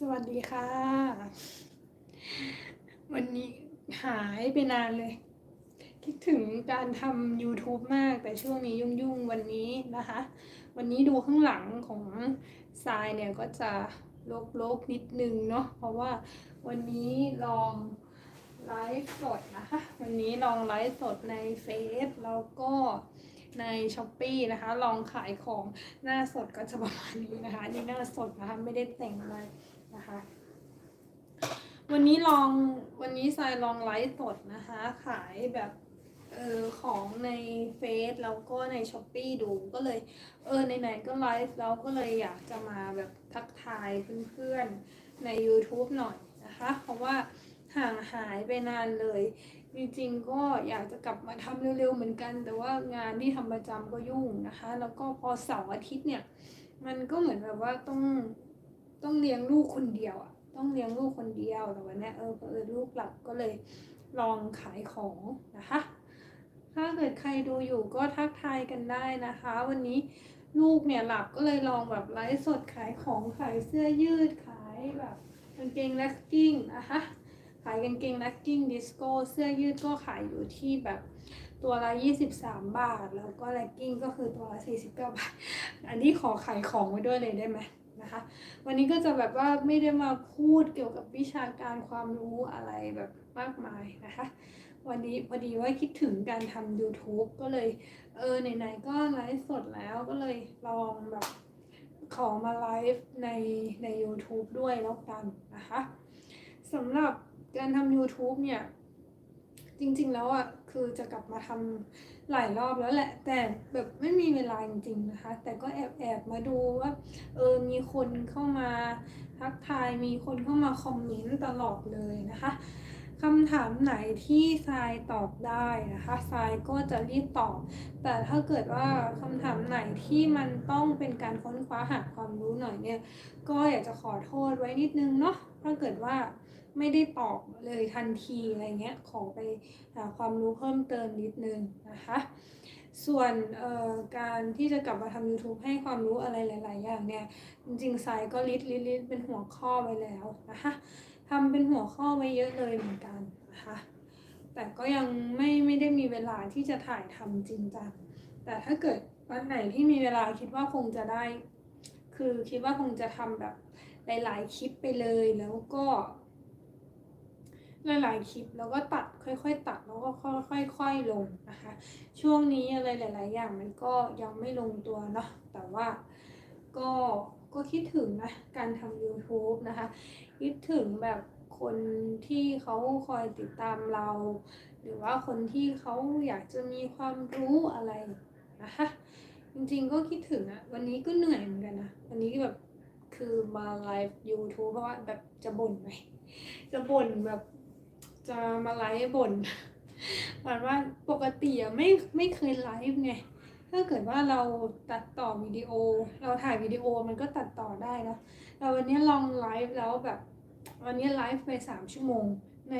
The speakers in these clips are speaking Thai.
สวัสดีค่ะ วันนี้หายไปนานเลย คิดถึงการทำ YouTube มากแต่ช่วงนี้ยุ่งๆ วันนี้นะคะ วันนี้ดูข้างหลังของทรายเนี่ยก็จะโลกๆนิดนึงเนาะเพราะว่าวันนี้ลองไลฟ์สดนะคะ วันนี้ลองไลฟ์สดในเฟซแล้วก็ในช้อปปีนะคะ ลองขายของหน้าสดก็จะประมาณนี้นะคะนี่หน้าสดนะคะ ไม่ได้แต่งอะไร นะคะ วันนี้ลองวันนี้ทรายลองไลฟ์สดนะคะ ขายแบบเออของในเฟซแล้วก็ในช้อปปีดูก็เลย เออไหนๆก็ไลฟ์แล้วก็เลยอยากจะมาแบบทักทายเพื่อนๆใน YouTube หน่อยนะคะ เพราะว่าห่างหายไปนานเลย จริงๆก็อยากจะกลับมาทำเร็วๆเหมือนกัน แต่ว่างานที่ทำประจำก็ยุ่งนะคะ แล้วก็พอเสาร์อาทิตย์เนี่ย มันก็เหมือนแบบว่าต้อง ต้องเลี้ยงลูกคนเดียวอะต้องเลี้ยงลูกคนเดียวแต่วันนี้เออเออลูกหลับก็เลยลองขายของนะคะ ถ้าเกิดใครดูอยู่ก็ทักทายกันได้นะคะ วันนี้ลูกเนี่ยหลับก็เลยลองแบบไลฟ์สดขายของขายเสื้อยืดขายแบบกางเกงแล็กกิ้งนะคะขายกางเกงแล็กกิ้งดิสโก้เสื้อยืดก็ขายอยู่ที่แบบตัวละ 23 บาท แล้วก็แล็กกิ้งก็คือตัวละ 49 บาท อันนี้ขอขายของไว้ด้วยเลยได้ไหม นะคะ วันนี้ก็จะแบบว่าไม่ได้มาพูดเกี่ยวกับวิชาการความรู้อะไรแบบมากมายนะคะ วันนี้พอดีว่าคิดถึงการทำ YouTube ก็เลยเออไหนๆก็ไลฟ์สดแล้วก็เลยลองแบบขอมาไลฟ์ในใน YouTube ด้วยแล้วกันนะคะสำหรับการทำ YouTube เนี่ย จริง ๆ แล้วอะคือจะกลับมาทำหลายรอบแล้วแหละ แต่แบบไม่มีเวลาจริง ๆ นะคะ แต่ก็แอบแอบมาดูว่าเออมีคนเข้ามาทักทายมีคนเข้ามาคอมเมนต์ตลอดเลยนะคะ คำถามไหนที่ทรายตอบได้นะคะทรายก็จะรีบตอบ แต่ถ้าเกิดว่าคำถามไหนที่มันต้องเป็นการค้นคว้าหาความรู้หน่อยเนี่ย ก็อยากจะขอโทษไว้นิดนึงเนาะถ้าเกิดว่าไม่ได้ตอบเลยทันทีอะไรเงี้ยขอไปหาความรู้เพิ่มเติมนิดนึงนะคะส่วนเอ่อการที่จะกลับมาทำ YouTube ให้ความรู้อะไรหลาย ๆ อย่างเนี่ย จริงๆสายก็ลิสลิสต์ลิสต์เป็นหัวข้อไว้แล้วนะคะ ทำเป็นหัวข้อไว้เยอะเลยเหมือนกันนะคะแต่ก็ยังไม่ไม่ได้มีเวลาที่จะถ่ายทำจริงจังแต่ถ้าเกิดวันไหนที่มีเวลาคิดว่าคงจะได้ คือคิดว่าคงจะทำแบบหลาย ๆ คลิปไปเลยแล้วก็ หลาย ๆ คลิปแล้วก็ตัดค่อย ๆ ตัดแล้วก็ค่อย ๆ ลงนะคะ ช่วงนี้อะไรหลาย ๆ อย่างมันก็ยังไม่ลงตัวเนาะแต่ว่าก็ ก็คิดถึงนะการทำ YouTube นะคะ คิดถึงแบบคนที่เขาคอยติดตามเรา หรือว่าคนที่เขาอยากจะมีความรู้อะไรนะคะจริงๆก็คิดถึงอะวันนี้ก็เหนื่อยเหมือนกันนะวันนี้แบบคือมาไลฟ์ YouTube เพราะว่าแบบจะบ่นไหมจะบ่นแบบจะมาไลฟ์บ่นหมายว่าปกติอะไม่ไม่เคยไลฟ์ไง ถ้าเกิดว่าเราตัดต่อวิดีโอ เราถ่ายวิดีโอมันก็ตัดต่อได้นะแต่วันนี้ลองไลฟ์แล้วแบบวันนี้ไลฟ์ไปสามชั่วโมงใน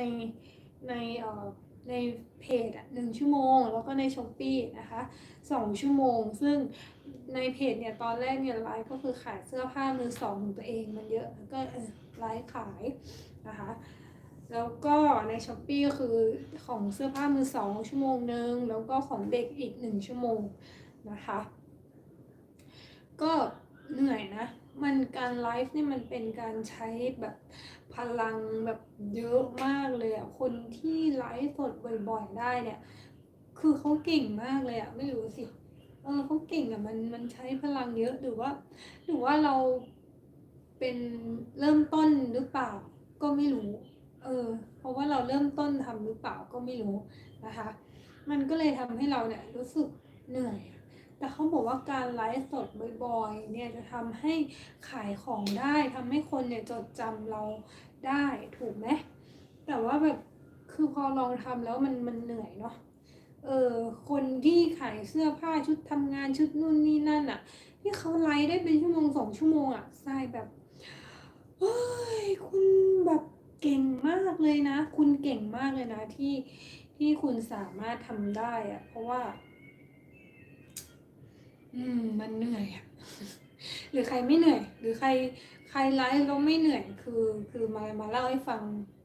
ในเอ่อในเพจอะหนึ่งชั่วโมง แล้วก็ในช้อปปีนะคะสองชั่วโมง ซึ่งในเพจเนี่ยตอนแรกเนี่ยไลฟ์ก็คือขายเสื้อผ้ามือสองของตัวเองมันเยอะก็ไลฟ์ขายนะคะ แล้วก็ในช้อปปีก็คือของเสื้อผ้ามือสองชั่วโมงหนึ่งแล้วก็ของเด็กอีกหนึ่งชั่วโมงนะคะ ก็เหนื่อยนะ มันการไลฟ์นี่มันเป็นการใช้แบบพลังแบบเยอะมากเลยอะคนที่ไลฟ์สดบ่อยๆได้เนี่ย คือเขาเก่งมากเลยอะไม่รู้สิ เออเขาเก่งอะมันมันใช้พลังเยอะหรือว่า หรือว่าเราเป็นเริ่มต้นหรือเปล่าก็ไม่รู้ เออ เพราะว่าเราเริ่มต้นทำหรือเปล่าก็ไม่รู้นะคะ มันก็เลยทำให้เราเนี่ยรู้สึกเหนื่อย แต่เขาบอกว่าการไลฟ์สดบ่อยๆ เนี่ยจะทำให้ขายของได้ทำให้คนเนี่ยจดจำเราได้ถูกไหมแต่ว่าแบบคือพอลองทำแล้วมันมันเหนื่อยเนาะเออคนที่ขายเสื้อผ้าชุดทำงานชุดนู่นนี่นั่นอะที่เขาไลฟ์ได้เป็นชั่วโมงสองชั่วโมงอะทรายแบบเฮ้ยคุณแบบ เก่งมากเลยนะ คุณเก่งมากเลยนะที่ที่คุณสามารถทำได้อะเพราะว่า อืม มันเหนื่อยอะหรือใครไม่เหนื่อย หรือใครใครไลฟ์แล้วไม่เหนื่อยคือคือมามาเล่าให้ฟัง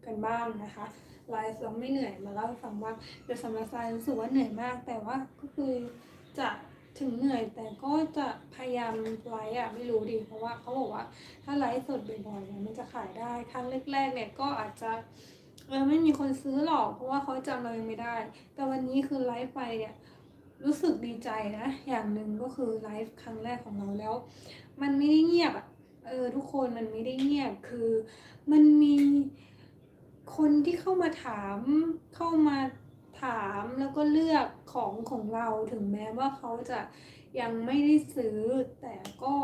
กันบ้างนะคะไลฟ์แล้วไม่เหนื่อยมาเล่าให้ฟังบ้างแต่สำหรับทรายรู้สึกว่าเหนื่อยมาก แต่ว่าก็คือจะ ถึงเหนื่อยแต่ก็จะพยายามไลฟ์อะไม่รู้ดิเพราะว่าเขาบอกว่าถ้าไลฟ์สดบ่อยๆเนี่ยมันจะขายได้ครั้งแรกๆเนี่ยก็อาจจะเออไม่มีคนซื้อหรอกเพราะว่าเขาจำเรายังไม่ได้ แต่วันนี้คือไลฟ์ไปเนี่ยรู้สึกดีใจนะอย่างหนึ่งก็คือไลฟ์ครั้งแรกของเราแล้ว มันไม่ได้เงียบอะเออทุกคนมันไม่ได้เงียบคือมันมีคนที่เข้ามาถามเข้ามา ถามแล้วก็เลือกของของเราถึงแม้ว่าเขาจะยังไม่ได้ซื้อ แต่ก็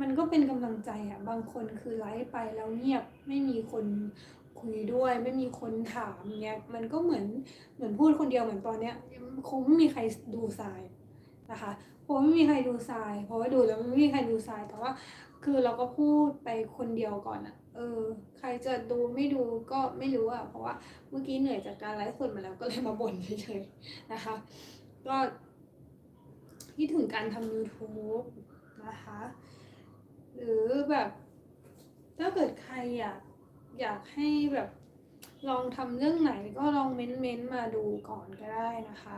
มันก็เป็นกำลังใจอะบางคนคือไลฟ์ไปแล้วเงียบไม่มีคนคุยด้วยไม่มีคนถามเนี่ยมันก็เหมือนเหมือนพูดคนเดียวเหมือนตอนเนี้ยคงไม่มีใครดูสายนะคะเพราะไม่มีใครดูทราย เพราะว่าดูแล้วไม่มีใครดูทรายแต่ว่า คือเราก็พูดไปคนเดียวก่อนอะเออ ใครจะดูไม่ดูก็ไม่รู้อะเพราะว่าเมื่อกี้เหนื่อยจากการไลฟ์สดมาแล้วก็เลยมาบ่นเฉยๆนะคะ ก็คิดถึงการทำ YouTube นะคะ หรือแบบถ้าเกิดใครอยากอยากให้แบบลองทำเรื่องไหนก็ลองเม้นเม้นมาดูก่อนก็ได้นะคะ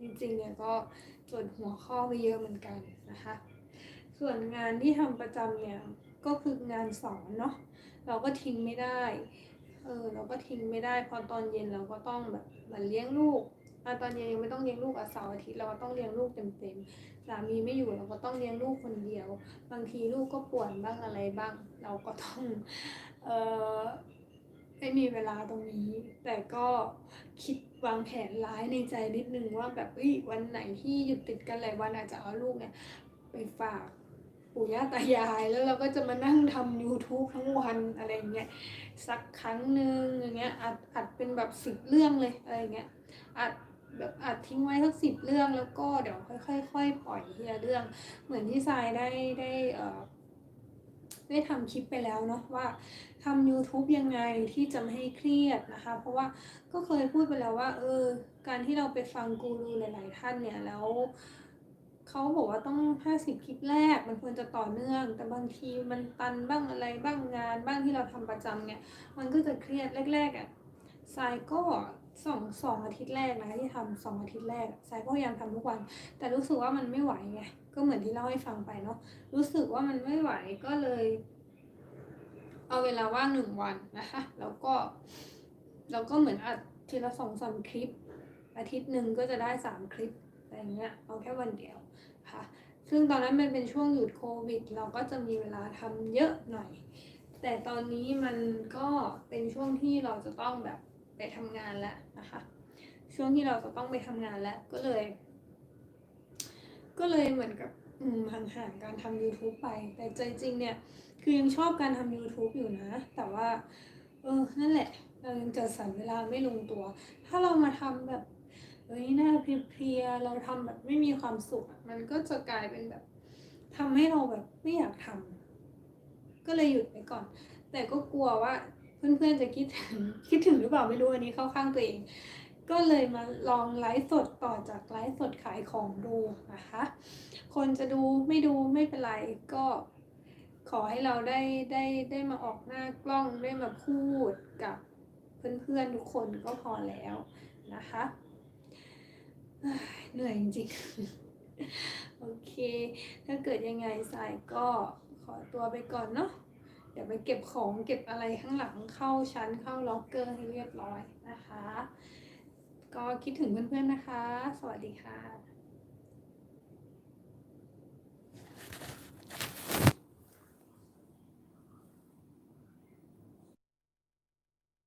จริงๆเนี่ยก็จดหัวข้อไปเยอะเหมือนกันนะคะ ส่วนงานที่ทำประจำเนี่ยก็คืองานสอนเนาะเราก็ทิ้งไม่ได้เออเราก็ทิ้งไม่ได้พอตอนเย็นเราก็ต้องแบบเหมือนเลี้ยงลูกอตอนเย็นยังไม่ต้องเลี้ยงลูกอะเสาร์อาทิตย์เราก็ต้องเลี้ยงลูกเต็มๆสามีไม่อยู่เราก็ต้องเลี้ยงลูกคนเดียว บางทีลูกก็ป่วนบ้างอะไรบ้าง เราก็ต้องเออไม่มีเวลาตรงนี้ แต่ก็คิดวางแผนร้ายในใจนิดนึงว่าแบบเอ้ยวันไหนที่หยุดติดกันหลายวันอาจจะเอาลูกเนี่ยไปฝาก ปู่ย่าตายาย แล้วเราก็จะมานั่งทำ YouTube ทั้งวันอะไรอย่างเงี้ยสักครั้งหนึ่งอย่างเงี้ยอัดอัดเป็นแบบสิบเรื่องเลยอะไรอย่างเงี้ยอัดแบบอัดทิ้งไว้สักสิบเรื่องแล้วก็เดี๋ยวค่อยๆปล่อยทีละเรื่อง เหมือนที่ทรายได้ได้เอ่อได้ทำคลิปไปแล้วเนาะว่าทำ YouTube ยังไงที่จะไม่ให้เครียดนะคะ เพราะว่าก็เคยพูดไปแล้วว่า เออ การที่เราไปฟังกูรูหลาย ๆ ท่านเนี่ยแล้ว เขาบอกว่าต้อง50คลิปแรกมันควรจะต่อเนื่อง แต่บางทีมันตันบ้างอะไรบ้างงานบ้างที่เราทำประจำเนี่ย มันก็จะเครียดแรกๆอะทรายก็สองสองอาทิตย์แรกนะคะที่ทำสองอาทิตย์แรกทรายก็พยายามทำทุกวัน แต่รู้สึกว่ามันไม่ไหวไงก็เหมือนที่เล่าให้ฟังไปเนาะรู้สึกว่ามันไม่ไหวก็เลย เอาเวลาว่างหนึ่งวันนะคะแล้วก็แล้วก็เหมือนอัดทีละสองสามคลิป อาทิตย์หนึ่งก็จะได้สามคลิปอะไรเงี้ยเอาแค่วันเดียว ซึ่งตอนนั้นมันเป็นช่วงหยุดโควิด เราก็จะมีเวลาทำเยอะหน่อย แต่ตอนนี้มันก็เป็นช่วงที่เราจะต้องแบบไปทำงานแล้วนะคะ ช่วงที่เราจะต้องไปทำงานแล้วก็เลย ก็เลยเหมือนกับห่างๆการทำ YouTube ไป แต่ใจจริงเนี่ย คือยังชอบการทำ YouTube อยู่นะ แต่ว่า เออ นั่นแหละ เรายังจัดสรรเวลาไม่ลงตัว ถ้าเรามาทำแบบ เฮ้ยหน้าเพลียๆเราทำแบบไม่มีความสุขมันก็จะกลายเป็นแบบทำให้เราแบบไม่อยากทำก็เลยหยุดไปก่อน แต่ก็กลัวว่าเพื่อนๆจะคิดถึงคิดถึงหรือเปล่าไม่รู้อันนี้เข้าข้างตัวเอง ก็เลยมาลองไลฟ์สดต่อจากไลฟ์สดขายของดูนะคะ คนจะดูไม่ดูไม่เป็นไรก็ขอให้เราได้ได้ได้มาออกหน้ากล้องได้มาพูดกับเพื่อนๆทุกคนก็พอแล้วนะคะ เหนื่อยจริงๆ โอเค ถ้าเกิดยังไงสายก็ขอตัวไปก่อนเนาะ เดี๋ยวไปเก็บของเก็บอะไรข้างหลังเข้าชั้นเข้าล็อกเกอร์ให้เรียบร้อยนะคะ ก็คิดถึงเพื่อนๆนะคะ สวัสดีค่ะ